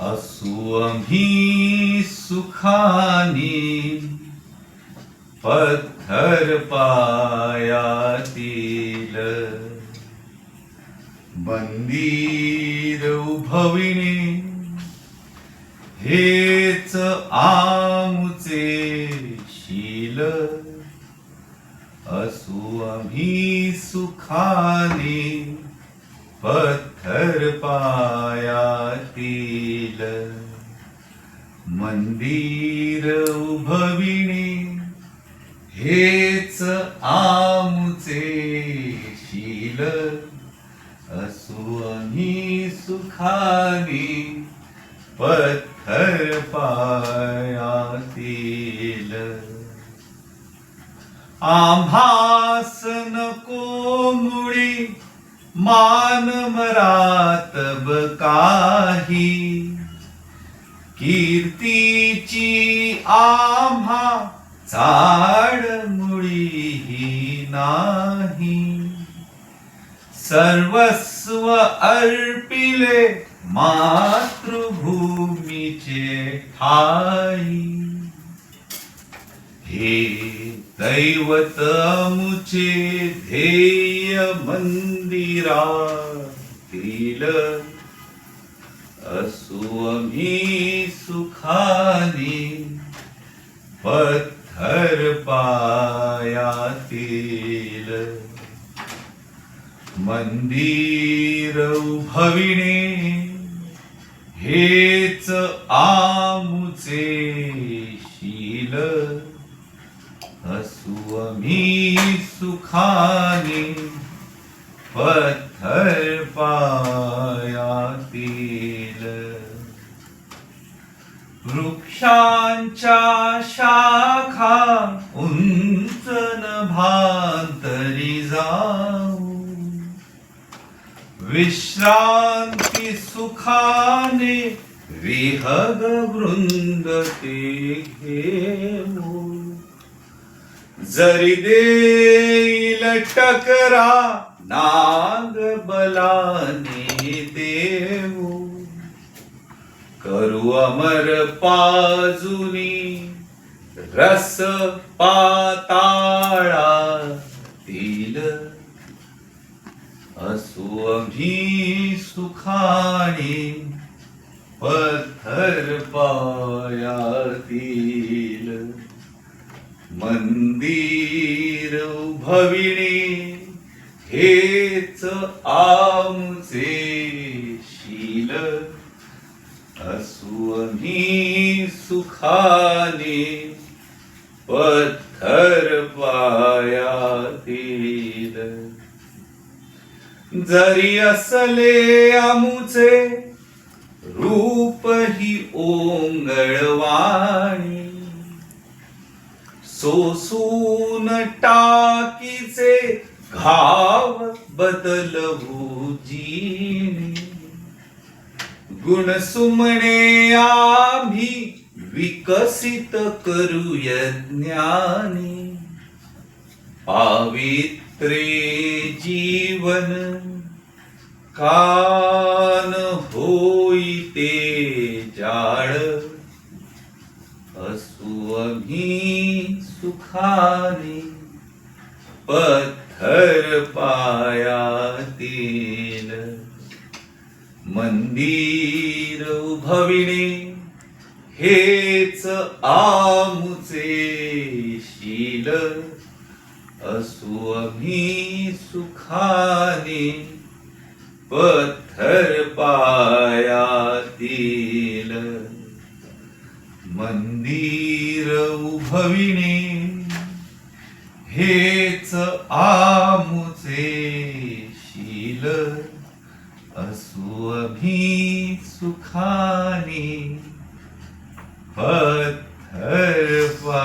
असुअमी आम्ही सुखानी पत्थर पायातील मंदिर उभविणे हेच आमचे शील. असू आम्ही सुखाने पत्थर पा मंदिर उभविणे हेच आमचे शील. असू आम्ही सुखाने पत्थर पायातील. आम्हास नको मुळी मान मरातब काही. कीर्तीची आम्हा चाड मुळीही नाही. सर्वस्व अर्पिले मातृभूमीचे ठाई. हे दैवत मुचे ध्येय मंदिरा दिलं असुअमी सुखानी पत्थर पायातील मंदिर उभविणे हेच आमुचे शील. असुअमी आम्ही सुखाने पत्थर वृक्षांच्या शाखा उंच नभांतरी जाऊ विश्रांती सुखाने विहग वृंद ते घेऊ जरी देईल टकरा नाग बलाने देऊ करू अमर पाजुनी रस पाताळातील असू आम्ही सुखाने पत्थर पायातील मंदिर उभविणे हेच आमचे शील. असू सुखाने पत्थर पायातील. जरी असले आमुचे रूप ही ओंगळवाणी सोसून टाकीचे घाव बदलवू जीने. गुण सुमणे आम्ही विकसित करू ज्ञानी. पावित्रे जीवन कान होई ते जाळ. असू सुखाने पत्थर पायातील. मंदिर भविणे हेच आमुचे शील. असू आम्ही सुखाने पत्थर पायातील. मंदिर उभविणे हेच आमुचे शील. सुखानी पत्थर पा